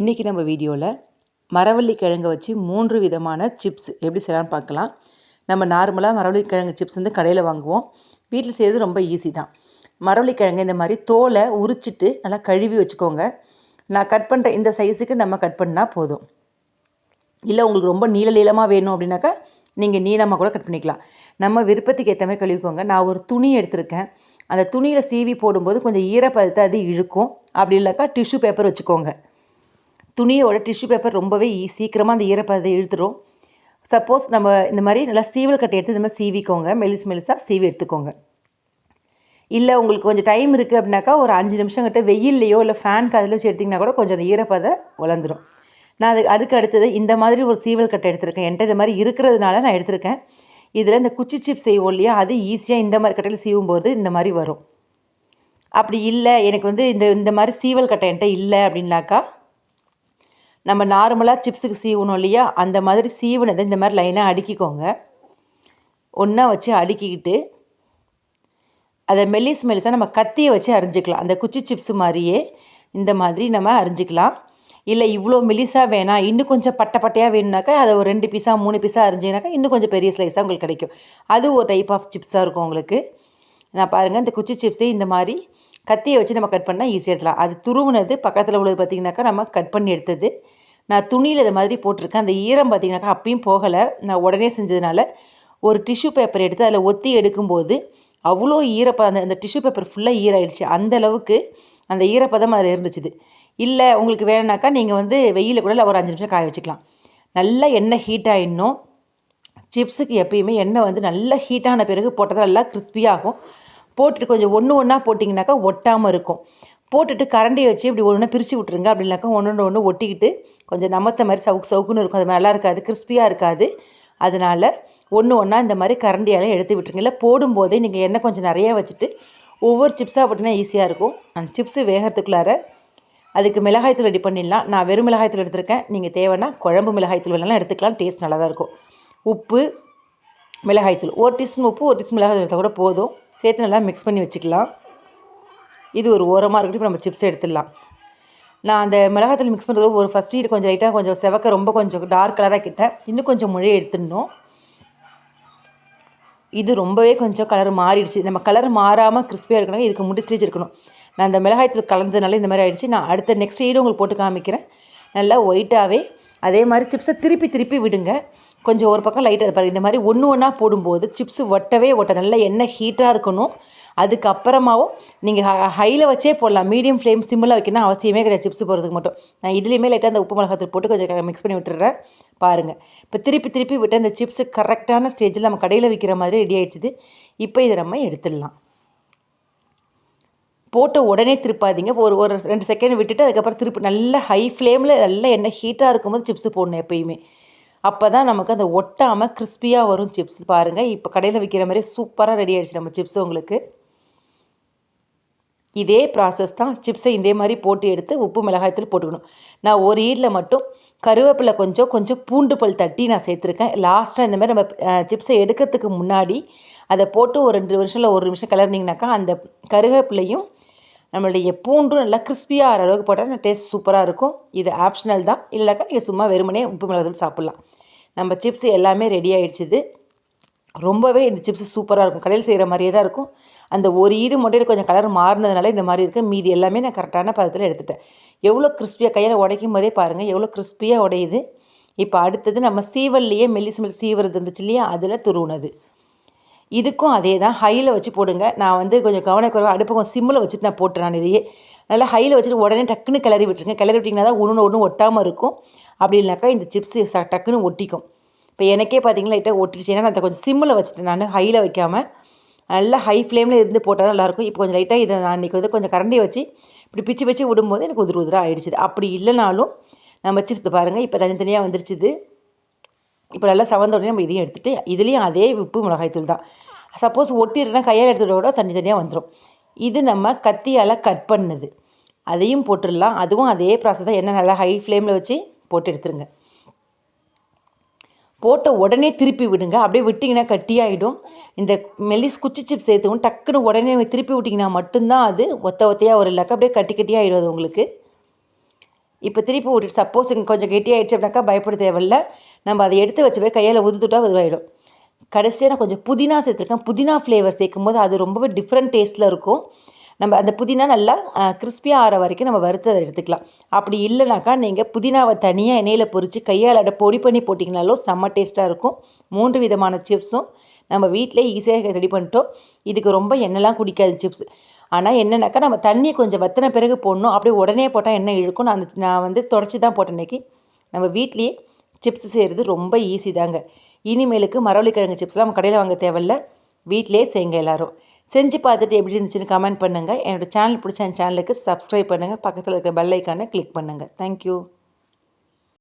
இன்றைக்கி நம்ம வீடியோவில் மரவள்ளி கிழங்கு வச்சு மூன்று விதமான சிப்ஸ் எப்படி செய்யலாம்னு பார்க்கலாம். நம்ம நார்மலாக மரவள்ளி கிழங்கு சிப்ஸ் வந்து கடையில் வாங்குவோம். வீட்டில் செய்கிறது ரொம்ப ஈஸி தான். மரவள்ளி கிழங்கு இந்த மாதிரி தோலை உரிச்சிட்டு நல்லா கழுவி வச்சுக்கோங்க. நான் கட் பண்ணுற இந்த சைஸுக்கு நம்ம கட் பண்ணால் போதும். இல்லை உங்களுக்கு ரொம்ப நீள நீளமாக வேணும் அப்படின்னாக்கா நீங்கள் நீளமாக கூட கட் பண்ணிக்கலாம். நம்ம விருப்பத்துக்கு ஏற்ற மாதிரி கழுவிக்கோங்க. நான் ஒரு துணி எடுத்திருக்கேன். அந்த துணியில் சீவி போடும்போது கொஞ்சம் ஈரப்பதத்தை அது இழுக்கும். அப்படி இல்லைக்கா டிஷ்யூ பேப்பர் வச்சுக்கோங்க. துணியோட டிஷ்யூ பேப்பர் ரொம்பவே ஈ சீக்கிரமாக அந்த ஈரப்பதத்தை இழுத்துடும் சப்போஸ் நம்ம இந்த மாதிரி நல்லா சீவல் கட்டை எடுத்து இந்த மாதிரி சீவிக்கோங்க. மெலிஸ் மெலிசாக சீவி எடுத்துக்கோங்க. இல்லை உங்களுக்கு கொஞ்சம் டைம் இருக்குது அப்படின்னாக்கா ஒரு அஞ்சு நிமிஷம் கிட்ட வெயில்லையோ இல்லை ஃபேன் காதில் வச்சு எடுத்திங்கன்னா கூட கொஞ்சம் அந்த ஈரப்பதை வளர்ந்துடும் நான் அது அதுக்கு அடுத்தது இந்த மாதிரி ஒரு சீவல் கட்டை எடுத்திருக்கேன். என்கிட்ட இந்த மாதிரி இருக்கிறதுனால நான் எடுத்திருக்கேன். இதில் இந்த குச்சி சிப் செய்வோம் இல்லையா? அது ஈஸியாக இந்த மாதிரி கட்டையில் சீவும் போது இந்த மாதிரி வரும். அப்படி இல்லை எனக்கு வந்து இந்த இந்த மாதிரி சீவல் கட்டை என்கிட்ட இல்லை அப்படின்னாக்கா நம்ம நார்மலாக சிப்ஸுக்கு சீவணும் இல்லையா? அந்த மாதிரி சீவுனதை இந்த மாதிரி லைனாக அடுக்கிக்கோங்க. ஒன்றா வச்சு அடுக்கிக்கிட்டு அதை மெல்லிஸ் மெல்லிஸாக நம்ம கத்தியை வச்சு அரிஞ்சிக்கலாம். அந்த குச்சி சிப்ஸ் மாதிரியே இந்த மாதிரி நம்ம அரிஞ்சிக்கலாம். இல்லை இவ்வளோ மெலிசாக வேணாம் இன்னும் கொஞ்சம் பட்டை பட்டையாக வேணுனாக்கா அதை ஒரு ரெண்டு பீஸாக மூணு பீஸாக அரிஞ்சிங்கனாக்கா இன்னும் கொஞ்சம் பெரிய ஸ்லைஸாக உங்களுக்கு கிடைக்கும். அது ஒரு டைப் ஆஃப் சிப்ஸாக இருக்கும் உங்களுக்கு. நான் பாருங்கள் இந்த குச்சி சிப்ஸே இந்த மாதிரி கத்தியை வச்சு நம்ம கட் பண்ணால் ஈஸியாக எடுத்துலாம் அது துருவுனது பக்கத்தில் உள்ளது பார்த்திங்கனாக்கா நம்ம கட் பண்ணி எடுத்தது. நான் துணியில் இது மாதிரி போட்டிருக்கேன். அந்த ஈரம் பார்த்திங்கனாக்கா அப்பயும் போகலை. நான் உடனே செஞ்சதுனால ஒரு டிஷ்யூ பேப்பர் எடுத்து அதில் ஒத்தி எடுக்கும்போது அவ்வளோ ஈரப்பதம் அந்த அந்த டிஷ்யூ பேப்பர் ஃபுல்லாக ஈராயிடுச்சு. அந்த அளவுக்கு அந்த ஈரப்பதம் அதில் இருந்துச்சு இல்லை உங்களுக்கு வேணுனாக்கா நீங்கள் வந்து வெயிலில் கூட ஒரு அஞ்சு நிமிஷம் காய வச்சுக்கலாம். நல்லா எண்ணெய் ஹீட் ஆகிடணும் சிப்ஸுக்கு எப்பயுமே எண்ணெய் வந்து நல்லா ஹீட்டான பிறகு போட்டதால் நல்லா கிறிஸ்பியாகும் போட்டுட்டு கொஞ்சம் ஒன்று ஒன்றா போட்டிங்கனாக்கா ஒட்டாமல் இருக்கும். போட்டுட்டு கரண்டியை வச்சு இப்படி ஒன்று பிரித்து விட்ருங்க அப்படின்னாக்கா ஒன்று ஒன்று ஒட்டிக்கிட்டு கொஞ்சம் நமத்த மாதிரி சவுக்கு சவுக்குன்னு இருக்கும். அது நல்லா இருக்காது கிறிஸ்பியாக இருக்காது. அதனால் ஒன்று ஒன்றா இந்த மாதிரி கரண்டியால் எடுத்து விட்டுருங்க. இல்லை போடும்போதே நீங்கள் எண்ணெய் கொஞ்சம் நிறையா வச்சுட்டு ஒவ்வொரு சிப்ஸாக போட்டிங்கன்னா ஈஸியாக இருக்கும். அந்த சிப்ஸு வேகிறதுக்குள்ளார அதுக்கு மிளகாய்த்தூள் ரெடி பண்ணிடலாம். நான் வெறும் மிளகாய்த்தூள் எடுத்திருக்கேன். நீங்கள் தேவைன்னா குழம்பு மிளகாய்த்தூள் வேணாலும் எடுத்துக்கலாம். டேஸ்ட் நல்லா தான் இருக்கும். உப்பு மிளகாய்த்தூள் ஒரு டீஸ்பூன் உப்பு ஒரு டீஸ்பூன் மிளகாய் எடுத்தால் கூட போதும். சேர்த்து நல்லா மிக்ஸ் பண்ணி வச்சுக்கலாம். இது ஒரு ஓரமாக இருக்கட்டும் இப்போ நம்ம சிப்ஸ் எடுத்துடலாம். நான் அந்த மிளகாத்தூள் மிக்ஸ் பண்ணுறது ஒரு ஃபஸ்ட்டு இது கொஞ்சம் லைட்டாக கொஞ்சம் செவக்க ரொம்ப கொஞ்சம் டார்க் கலராக கிட்டேன் இன்னும் கொஞ்சம் மொழியை எடுத்துடணும். இது ரொம்பவே கொஞ்சம் கலர் மாறிடுச்சு. நம்ம கலர் மாறாமல் கிறிஸ்பியாக இருக்கணும் இதுக்கு முடி ஸ்டேஜ் இருக்கணும். நான் அந்த மிளகாயத்தில் கலந்ததுனால இந்த மாதிரி ஆகிடுச்சு நான் அடுத்த நெக்ஸ்ட் ஈடு உங்களுக்கு போட்டு காமிக்கிறேன். நல்லா ஒயிட்டாகவே அதே மாதிரி சிப்ஸை திருப்பி திருப்பி விடுங்க. கொஞ்சம் ஒரு பக்கம் லைட்டாக பாருங்கள் இந்த மாதிரி ஒன்று ஒன்றா போடும்போது சிப்ஸு ஒட்டவே ஒட்ட நல்லா எண்ணெய் ஹீட்டாக இருக்கணும். அதுக்கப்புறமாவும் நீங்கள் ஹையில் வச்சே போடலாம். மீடியம் ஃப்ளேம் சிம்மில் வைக்கணும் அவசியமே கிடையாது சிப்ஸ் போடுறதுக்கு மட்டும். நான் இதுலேயுமே லைட்டாக அந்த உப்பு மிளகாத்தூள் போட்டு கொஞ்சம் மிக்ஸ் பண்ணி விட்டுறேன் பாருங்கள் இப்போ திருப்பி திருப்பி விட்டு அந்த சிப்ஸு கரெக்டான ஸ்டேஜில் நம்ம கடையில் விற்கிற மாதிரி ரெடி ஆகிடுச்சிது இப்போ இதை நம்ம எடுத்துடலாம். போட்ட உடனே திருப்பாதீங்க. ஒரு ஒரு ரெண்டு செகண்ட் விட்டுட்டு அதுக்கப்புறம் திருப்பி நல்ல ஹை ஃப்ளேமில் நல்ல எண்ணெய் ஹீட்டாக இருக்கும்போது சிப்ஸு போடணும் எப்பயுமே. அப்போ தான் நமக்கு அந்த ஒட்டாமல் கிறிஸ்பியாக வரும் சிப்ஸ் பாருங்கள் இப்போ கடையில் விற்கிற மாதிரி சூப்பராக ரெடி ஆகிடுச்சு நம்ம சிப்ஸ் உங்களுக்கு. இதே ப்ராசஸ் தான் சிப்ஸை இதே மாதிரி போட்டு எடுத்து உப்பு மிளகாயத்தில் போட்டுக்கணும். நான் ஒரு ஈடில் மட்டும் கருவேப்பிலை கொஞ்சம் கொஞ்சம் பூண்டு பல் தட்டி நான் சேர்த்துருக்கேன். லாஸ்ட்டாக இந்த மாதிரி நம்ம சிப்ஸை எடுக்கிறதுக்கு முன்னாடி அதை போட்டு ஒரு ரெண்டு நிமிஷம் இல்லை ஒரு நிமிஷம் கிளறினீங்கனாக்கா அந்த கருவேப்பிலையும் நம்மளுடைய பூண்டும் நல்லா கிறிஸ்பியாக ஆகிற அளவுக்கு போட்டால் டேஸ்ட் சூப்பராக இருக்கும். இது ஆப்ஷனல் தான். இல்லைக்கா நீங்கள் சும்மா வெறுமனே உப்பு மிளகாய் சாப்பிட்லாம். நம்ம சிப்ஸ் எல்லாமே ரெடி ஆகிடுச்சிது ரொம்பவே இந்த சிப்ஸ் சூப்பராக இருக்கும். கடையில் செய்கிற மாதிரியே தான் இருக்கும். அந்த ஒரு ஈடு மொட்டையில் கொஞ்சம் கலர் மாறினதுனால இந்த மாதிரி இருக்குது மீதி எல்லாமே நான் கரெக்டான பதத்தில் எடுத்துட்டேன். எவ்வளோ கிறிஸ்பியாக கையில் உடைக்கும் போதே பாருங்கள் எவ்வளோ கிறிஸ்பியாக உடையுது. இப்போ அடுத்தது நம்ம சீவல்லையே மெல்லிசு மெல்லி சீவரது இருந்துச்சு இல்லையா அதில் துருவுனது. இதுக்கும் அதே தான். ஹையில் வச்சு போடுங்க. நான் வந்து கொஞ்சம் கவனக்குறைவாக அடுப்பகம் சிம்மில் வச்சுட்டு நான் போட்டேன் நான் இதையே. நல்லா ஹையில் வச்சுட்டு உடனே டக்குன்னு கிளறி விட்டுருங்க. கிளறி விட்டிங்கன்னா தான் ஒன்று ஒன்று ஒட்டாமல் இருக்கும். அப்படி இல்லைனாக்கா இந்த சிப்ஸ் டக்குன்னு ஒட்டிக்கும். இப்போ எனக்கே பார்த்தீங்கன்னா லைட்டாக ஒட்டிடுச்சு. ஏன்னா நான் கொஞ்சம் சிம்மில் வச்சுட்டேன் நான் ஹையில் வைக்காமல் நல்லா ஹை ஃப்ளேமில் இருந்து போட்டால் நல்லாயிருக்கும். இப்போ கொஞ்சம் லைட்டாக இதை நான் இன்றைக்கி வந்து கொஞ்சம் கரண்டி வச்சு இப்படி பிச்சு பிச்சு விடும்போது எனக்கு உதிர உதிராக ஆகிடுச்சு அப்படி இல்லைனாலும் நம்ம சிப்ஸ் பாருங்கள் இப்போ தனித்தனியாக வந்துருச்சுது. இப்போ நல்லா சவந்த உடனே நம்ம இதையும் எடுத்துகிட்டு இதுலேயும் அதே உப்பு மிளகாய்த்தூள் தான். சப்போஸ் ஒட்டிடுனா கையால் எடுத்துகிட்ட கூட தனித்தனியாக வந்துடும் இது நம்ம கத்தியால் கட் பண்ணது. அதையும் போட்டுடலாம். அதுவும் அதே ப்ராசஸ் தான். என்ன நல்லா ஹை ஃப்ளேமில் வச்சு போட்டு எடுத்துருங்க. போட்ட உடனே திருப்பி விடுங்க. அப்படியே விட்டிங்கன்னா கட்டியாகிடும் இந்த மெல்லிஸ் குச்சி சிப்ஸ் சேர்த்துவும் டக்குன்னு உடனே திருப்பி விட்டிங்கன்னா மட்டும்தான் அது ஒத்த ஒத்தையாக ஒரு இல்லைக்கா அப்படியே கட்டி கட்டியாகிடும் அது உங்களுக்கு. இப்போ திருப்பி விட்டுட்டு சப்போஸ் இங்கே கொஞ்சம் கெட்டியாகிடுச்சு அப்படின்னாக்கா பயப்பட தேவையில்ல. நம்ம அதை எடுத்து வச்சு போய் கையால் உதுத்துட்டா இதுவாகிடும் கடைசியாக நான் கொஞ்சம் புதினா சேர்த்துருக்கேன். புதினா ஃப்ளேவர் சேர்க்கும் போது அது ரொம்பவே டிஃப்ரெண்ட் டேஸ்ட்டில் இருக்கும். நம்ம அந்த புதினா நல்லா கிறிஸ்பியாக ஆகிற வரைக்கும் நம்ம வறுத்ததை அதை எடுத்துக்கலாம். அப்படி இல்லைனாக்கா நீங்கள் புதினாவை தனியாக எண்ணெயில் பொரித்து கையால் அடை பொடி பண்ணி போட்டிங்கனாலும் செம்ம டேஸ்ட்டாக இருக்கும். மூன்று விதமான சிப்ஸும் நம்ம வீட்டிலே ஈஸியாக ரெடி பண்ணிட்டோம். இதுக்கு ரொம்ப எண்ணெய்லாம் குடிக்காது சிப்ஸ் ஆனால் என்னென்னாக்கா நம்ம தண்ணி கொஞ்சம் வத்தின பிறகு போடணும். அப்படியே உடனே போட்டால் எண்ணெய் இழுக்கும். நான் அந்த நான் வந்து தொடச்சி தான் போட்டேன் இன்றைக்கி நம்ம வீட்லேயே சிப்ஸ் செய்கிறது ரொம்ப ஈஸி தாங்க. இனிமேலுக்கு மரவள்ளிக்கிழங்கு சிப்ஸ்லாம் நம்ம கடையில் வாங்க தேவையில்ல. வீட்டிலே செய்யுங்க எல்லோரும். செஞ்சு பார்த்துட்டு எப்படி இருந்துச்சுன்னு கமெண்ட் பண்ணுங்கள் என்னோடய சேனல் பிடிச்ச சேனலுக்கு சப்ஸ்கிரைப் பண்ணுங்கள் பக்கத்தில் இருக்கிற பெல் ஐக்கானை கிளிக் பண்ணுங்கள் தேங்க்யூ